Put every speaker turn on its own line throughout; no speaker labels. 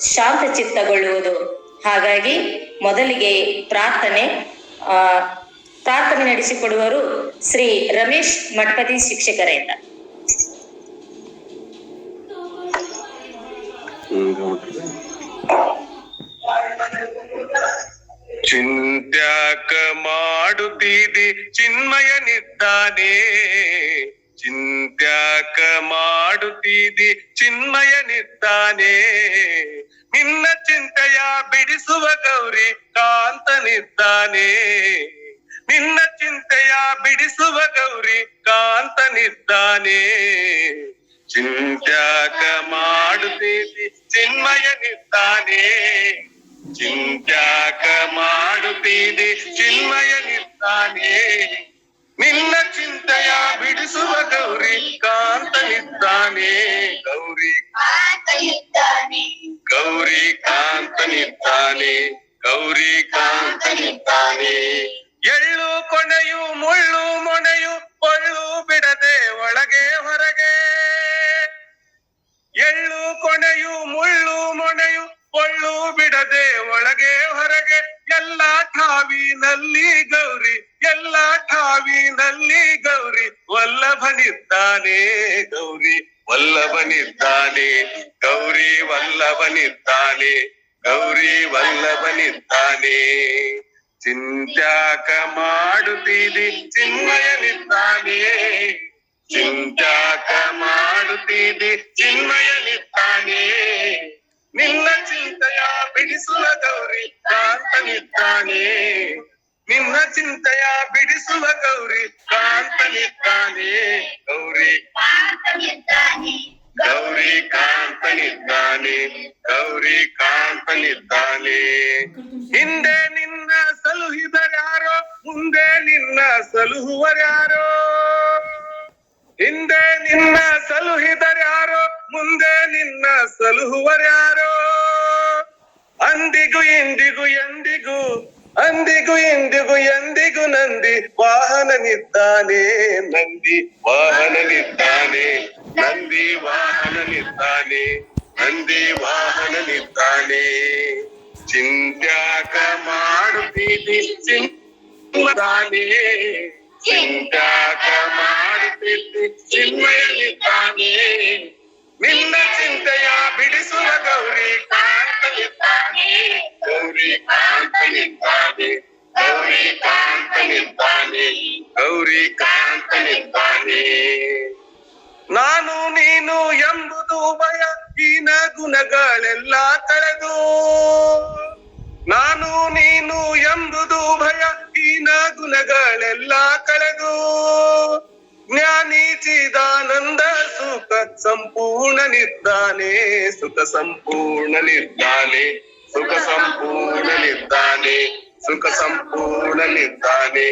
ಶಾಂತ ಚಿತ್ತಗೊಳ್ಳುವುದು ಹಾಗಾಗಿ ಮೊದಲಿಗೆ ಪ್ರಾರ್ಥನೆ, ಆ, ಪ್ರಾರ್ಥನೆ ನಡೆಸಿಕೊಡುವರು ಶ್ರೀ ರಮೇಶ್ ಮಠಪತಿ ಶಿಕ್ಷಕರಿಂದ
ಚಿಂತ್ಯಾಕ ಮಾಡುತ್ತೀದಿ ಚಿನ್ಮಯನಿದ್ದಾನೆ ಚಿಂತ್ಯಾಕ ಮಾಡುತ್ತೀದಿ ಚಿನ್ಮಯನಿದ್ದಾನೆ ನಿನ್ನ ಚಿಂತೆಯ ಬಿಡಿಸುವ ಗೌರಿ ಕಾಂತನಿದ್ದಾನೆ ನಿನ್ನ ಚಿಂತೆಯ ಬಿಡಿಸುವ ಗೌರಿ ಕಾಂತನಿದ್ದಾನೆ ಚಿಂತ್ಯಾಕ ಮಾಡುತ್ತೀದಿ ಚಿನ್ಮಯನಿದ್ದಾನೆ ಚಿಂತ್ಯಾಕ ಮಾಡುತ್ತೀರಿ ಚಿನ್ಮಯನಿದ್ದಾನೆ ನಿನ್ನ ಚಿಂತೆಯ ಬಿಡಿಸುವ ಕೊಳ್ಳು ಬಿಡದೆ ಒಳಗೆ ಹೊರಗೆ. ಎಳ್ಳು ಕೊನೆಯು ಮುಳ್ಳು ಮೊನೆಯು ಕೊಳ್ಳು ಬಿಡದೆ ಒಳಗೆ ಹೊರಗೆ. ಎಲ್ಲ ಠಾವಿನಲ್ಲಿ ಗೌರಿ, ಎಲ್ಲ ಠಾವಿನಲ್ಲಿ ಗೌರಿ. ವಲ್ಲಭನಿದ್ದಾನೆ ಗೌರಿ ವಲ್ಲಭನಿದ್ದಾನೆ. ಗೌರಿ ವಲ್ಲಭನಿದ್ದಾನೆ. ಗೌರಿ, ವಲ್ಲಭನಿದ್ದಾನೆ. ಚಿಂತ್ಯಾಕ ಮಾಡುತ್ತೀರಿ ಚಿನ್ಮಯನಿದ್ದಾನೆ ಚಿಂತ್ಯಾಕ ಮಾಡುತ್ತೀರಿ ಚಿನ್ಮಯನಿದ್ದಾನೆ ನಿನ್ನ ಚಿಂತೆಯ ಬಿಡಿಸುವ ಗೌರಿ ಕಾಂತನಿದ್ದಾನೆ ನಿನ್ನ ಚಿಂತೆಯ ಬಿಡಿಸುವ ಗೌರಿ ಕಾಂತನಿದ್ದಾನೆ ಗೌರಿ ಗೌರಿ ಕಾಂತನಿದ್ದಾನೆ ಗೌರಿ ಕಾಂತನಿದ್ದಾನೆ ಹಿಂದೆ ನಿನ್ನ ಸಲುಹಿದರ್ಯಾರೋ ಮುಂದೆ ನಿನ್ನ ಸಲುಹುವರ್ಯಾರೋ ಹಿಂದೆ ನಿನ್ನ ಸಲುಹಿದರ್ಯಾರೋ ಮುಂದೆ ನಿನ್ನ ಸಲುಹುವರ್ಯಾರೋ ಅಂದಿಗೂ ಇಂದಿಗೂ ಎಂದಿಗೂ, ಅಂದಿಗೂ ಇಂದಿಗೂ ಎಂದಿಗೂ ನಂದಿ ವಾಹನನಿದ್ದಾನೆ ನಂದಿ ವಾಹನನಿದ್ದಾನೆ ನಂದಿ ವಾಹನನಿದ್ದಾನೆ ನಂದಿ ವಾಹನನಿದ್ದಾನೆ ಚಿಂತ್ಯಾಕ ಮಾಡುತ್ತೀರಿ ಚಿಂತಾನೆ ಚಿಂತ್ಯಾಕ ಮಾಡುತ್ತಿದ್ದು ಚಿನ್ಮಯಲಿದ್ದಾನೆ ನಿನ್ನ ಚಿಂತೆಯ ಬಿಡಿಸುವ ಗೌರಿ ಕಾಂತನಿದ್ದಾನೆ ಗೌರಿ ಕಾಂತನಿದ್ದಾನೆ ಗೌರಿ ಕಾಂತನಿದ್ದಾನೆ ಗೌರಿ ಕಾಂತನಿದ್ದಾನೆ ನಾನು ನೀನು ಎಂಬುದು ಭಯ ಹೀನ ಗುಣಗಳೆಲ್ಲ ಕಳೆದು. ನಾನು ನೀನು ಎಂಬುದು ಭಯ ಹೀನ ಗುಣಗಳೆಲ್ಲ ಕಳೆದು ಜ್ಞಾನಿ ಚಿದಾನಂದ ಸುಖ ಸಂಪೂರ್ಣ ಸಂಪೂರ್ಣನಿದ್ದಾನೆ ಸುಖ ಸಂಪೂರ್ಣ ಸಂಪೂರ್ಣನಿದ್ದಾನೆ ಸುಖ ಸಂಪೂರ್ಣನಿದ್ದಾನೆ ಸುಖ ಸಂಪೂರ್ಣನಿದ್ದಾನೆ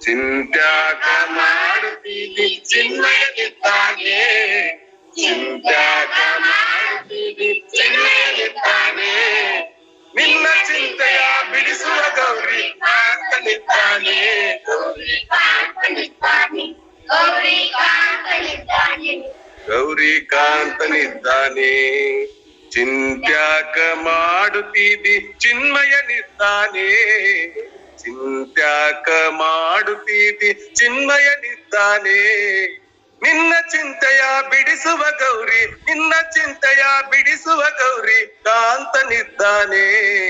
ಚಿಂತ್ಯಾಕ ಮಾಡುತ್ತೀರಿ ಚಿನ್ಮಯನಿದ್ದಾನೆ ಚಿಂತ್ಯಾಕ ಕಾಂತನಿದ್ದಾನೆ ಗೌರಿ ಕಾಂತನಿದ್ದಾನೆ ಗೌರಿ ಕಾಂತನಿದ್ದಾನೆ ಚಿಂತ್ಯಾಕ ಮಾಡುತ್ತೀದಿ ಚಿನ್ಮಯನಿದ್ದಾನೆ ಚಿಂತ್ಯಾಕ ಮಾಡುತ್ತೀದಿ ಚಿನ್ಮಯನಿದ್ದಾನೆ ನಿನ್ನ ಚಿಂತೆಯ ಬಿಡಿಸುವ ಗೌರಿ, ನಿನ್ನ ಚಿಂತೆಯ ಬಿಡಿಸುವ ಗೌರಿ ಕಾಂತನಿದ್ದಾನೆ.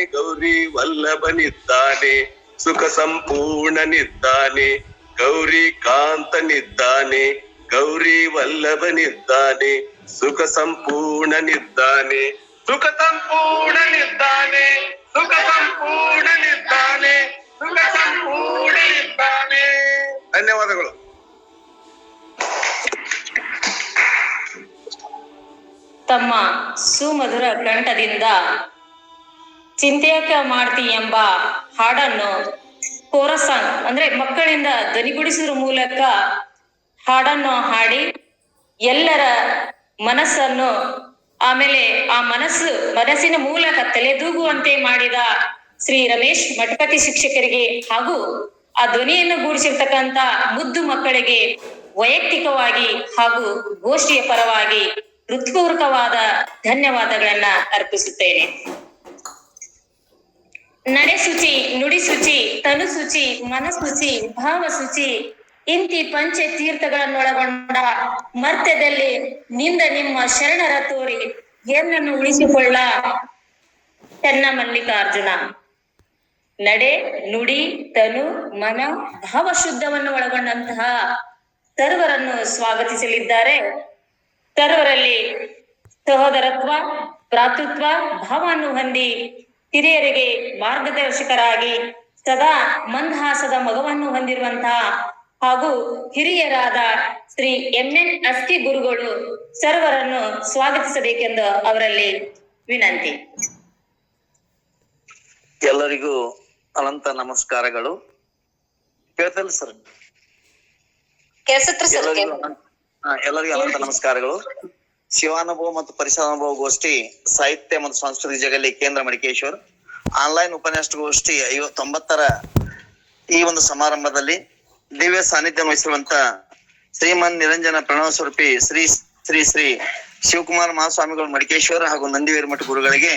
ಗೌರಿ ವಲ್ಲಭನಿದ್ದಾನೆ. ಸುಖ ಸಂಪೂರ್ಣನಿದ್ದಾನೆ ಗೌರಿ ಕಾಂತನಿದ್ದಾನೆ ಗೌರಿ ವಲ್ಲಭನಿದ್ದಾನೆ ಸುಖ ಸಂಪೂರ್ಣನಿದ್ದಾನೆ ಸುಖ ಸಂಪೂರ್ಣನಿದ್ದಾನೆ ಸುಖ ಸಂಪೂರ್ಣನಿದ್ದಾನೆ ಸುಖ ಸಂಪೂರ್ಣನಿದ್ದಾನೆ ಧನ್ಯವಾದಗಳು.
ತಮ್ಮ ಸುಮಧುರ ಕಂಠದಿಂದ ಚಿಂತೆಯಕ ಮಾಡ್ತಿ ಎಂಬ ಹಾಡನ್ನು ಕೋರಸಾಂಗ್ ಅಂದ್ರೆ ಮಕ್ಕಳಿಂದ ಧ್ವನಿಗೂಡಿಸುವ ಮೂಲಕ ಹಾಡನ್ನು ಹಾಡಿ ಎಲ್ಲರ ಮನಸ್ಸನ್ನು ಆಮೇಲೆ ಆ ಮನಸ್ಸು, ಮನಸ್ಸಿನ ಮೂಲಕ ತಲೆದೂಗುವಂತೆ ಮಾಡಿದ ಶ್ರೀ ರಮೇಶ್ ಮಠಪತಿ ಶಿಕ್ಷಕರಿಗೆ ಹಾಗೂ ಆ ಧ್ವನಿಯನ್ನು ಗೂಡಿಸಿರ್ತಕ್ಕಂತ ಮುದ್ದು ಮಕ್ಕಳಿಗೆ ವೈಯಕ್ತಿಕವಾಗಿ ಹಾಗೂ ಗೋಷ್ಠಿಯ ಪರವಾಗಿ ಹೃತ್ಪೂರ್ವಕವಾದ ಧನ್ಯವಾದಗಳನ್ನ ಅರ್ಪಿಸುತ್ತೇನೆ. ನಡೆ ಶುಚಿ ನುಡಿ ಶುಚಿ ತನು ಶುಚಿ ಮನಶುಚಿ ಭಾವ ಶುಚಿ ಇಂತಿ ಪಂಚ ತೀರ್ಥಗಳನ್ನೊಳಗೊಂಡ ಮರ್ತ್ಯದಲ್ಲಿ ನಿಂದ ನಿಮ್ಮ ಶರಣರ ತೋರಿ ಏನನ್ನು ಉಳಿಸಿಕೊಳ್ಳ? ಚೆನ್ನ ಮಲ್ಲಿಕಾರ್ಜುನ. ನಡೆ, ನುಡಿ, ತನು, ಮನ ಭಾವ ಶುದ್ಧವನ್ನು ಒಳಗೊಂಡಂತಹ ತರುವರನ್ನು ಸ್ವಾಗತಿಸಲಿದ್ದಾರೆ. ತರುವರಲ್ಲಿ ಸಹೋದರತ್ವ, ಭ್ರಾತೃತ್ವ ಭಾವವನ್ನು ಹೊಂದಿ ಹಿರಿಯರಿಗೆ ಮಾರ್ಗದರ್ಶಕರಾಗಿ ಸದಾ ಮಂದಹಾಸದ ಮಗವನ್ನು ಹೊಂದಿರುವಂತಹ ಹಾಗೂ ಹಿರಿಯರಾದ ಶ್ರೀ ಎಂ ಎನ್ ಅಸ್ಕಿ ಗುರುಗಳು ಸರ್ವರನ್ನು ಸ್ವಾಗತಿಸಬೇಕೆಂದು ಅವರಲ್ಲಿ ವಿನಂತಿ.
ಎಲ್ಲರಿಗೂ ಅನಂತ ನಮಸ್ಕಾರಗಳು. ಕೇಳ್ತಲ್ಲ ಸರ್. ಎಲ್ಲರಿಗೂ ಅನಂತ ನಮಸ್ಕಾರಗಳು. ಶಿವಾನುಭವ ಮತ್ತು ಪರಿಸರಾನುಭವ ಗೋಷ್ಠಿ ಸಾಹಿತ್ಯ ಮತ್ತು ಸಂಸ್ಕೃತಿ ಜಗಲಿ ಕೇಂದ್ರ ಮಡಿಕೇಶ್ವರ್. ಆನ್ಲೈನ್ ಉಪನ್ಯಾಸ ಗೋಷ್ಠಿ ಐವತ್ತೊಂಬತ್ತರ ಈ ಒಂದು ಸಮಾರಂಭದಲ್ಲಿ ದಿವ್ಯ ಸಾನ್ನಿಧ್ಯ ವಹಿಸಿರುವಂತ ಶ್ರೀಮನ್ ನಿರಂಜನ ಪ್ರಣವ ಸ್ವರೂಪಿ ಶ್ರೀ ಶ್ರೀ ಶ್ರೀ ಶಿವಕುಮಾರ ಮಹಾಸ್ವಾಮಿಗಳು ಮಡಿಕೇಶ್ವರ ಹಾಗೂ ನಂದಿವೀರಮಠ ಗುರುಗಳಿಗೆ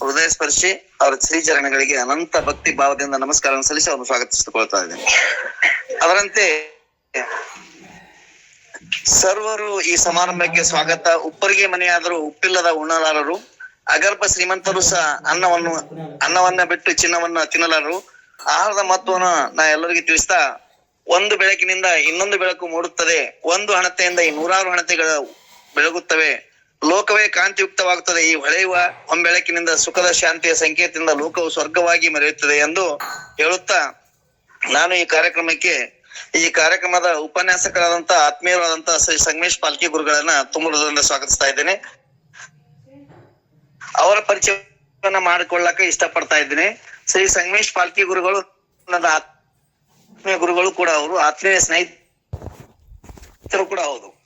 ಹೃದಯ ಸ್ಪರ್ಶಿ ಅವರ ಶ್ರೀಚರಣಗಳಿಗೆ ಅನಂತ ಭಕ್ತಿ ಭಾವದಿಂದ ನಮಸ್ಕಾರ ಸಲ್ಲಿಸಿ ಅವರನ್ನು ಸ್ವಾಗತಿಸಿಕೊಳ್ತಾ ಇದ್ದೇನೆ. ಅದರಂತೆ ಸರ್ವರು ಈ ಸಮಾರಂಭಕ್ಕೆ ಸ್ವಾಗತ. ಉಪ್ಪರಿಗೆ ಮನೆಯಾದರೂ ಉಪ್ಪಿಲ್ಲದ ಉಣ್ಣಲಾರರು. ಅಗರ್ಭ ಶ್ರೀಮಂತರು ಸಹ ಅನ್ನವನ್ನು, ಅನ್ನವನ್ನ ಬಿಟ್ಟು ಚಿನ್ನವನ್ನ ತಿನ್ನಲಾರರು. ಆಹಾರದ ಮಹತ್ವವನ್ನು ನಾ ಎಲ್ಲರಿಗೂ ತಿಳಿಸ್ತಾ, ಒಂದು ಬೆಳಕಿನಿಂದ ಇನ್ನೊಂದು ಬೆಳಕು ಮೂಡುತ್ತದೆ. ಒಂದು ಹಣತೆಯಿಂದ ಈ ನೂರಾರು ಹಣತೆಗಳು ಬೆಳಗುತ್ತವೆ. ಲೋಕವೇ ಕಾಂತಿಯುಕ್ತವಾಗುತ್ತದೆ. ಈ ಹೊಳೆಯುವ ಒಂಬೆಳಕಿನಿಂದ ಸುಖದ ಶಾಂತಿಯ ಸಂಕೇತದಿಂದ ಲೋಕವು ಸ್ವರ್ಗವಾಗಿ ಮೆರೆಯುತ್ತದೆ ಎಂದು ಹೇಳುತ್ತಾ, ನಾನು ಈ ಕಾರ್ಯಕ್ರಮಕ್ಕೆ ಈ ಕಾರ್ಯಕ್ರಮದ ಉಪನ್ಯಾಸಕರಾದಂತ ಆತ್ಮೀಯರಾದಂತ ಶ್ರೀ ಸಂಗಮೇಶ್ ಪಾಲ್ಕಿ ಗುರುಗಳನ್ನ ತುಂಬ ಹೃದಯದಿಂದ ಸ್ವಾಗತಿಸ್ತಾ ಇದ್ದೇನೆ. ಅವರ ಪರಿಚಯವನ್ನ ಮಾಡಿಕೊಳ್ಳಕ್ಕೆ ಇಷ್ಟಪಡ್ತಾ ಇದ್ದೀನಿ. ಶ್ರೀ ಸಂಗಮೇಶ್ ಪಾಲ್ಕಿ ಗುರುಗಳು ನನ್ನ ಆತ್ಮೀಯ ಗುರುಗಳು ಕೂಡ ಅವರು, ಆತ್ಮೀಯ ಸ್ನೇಹಿತರು ಕೂಡ ಹೌದು.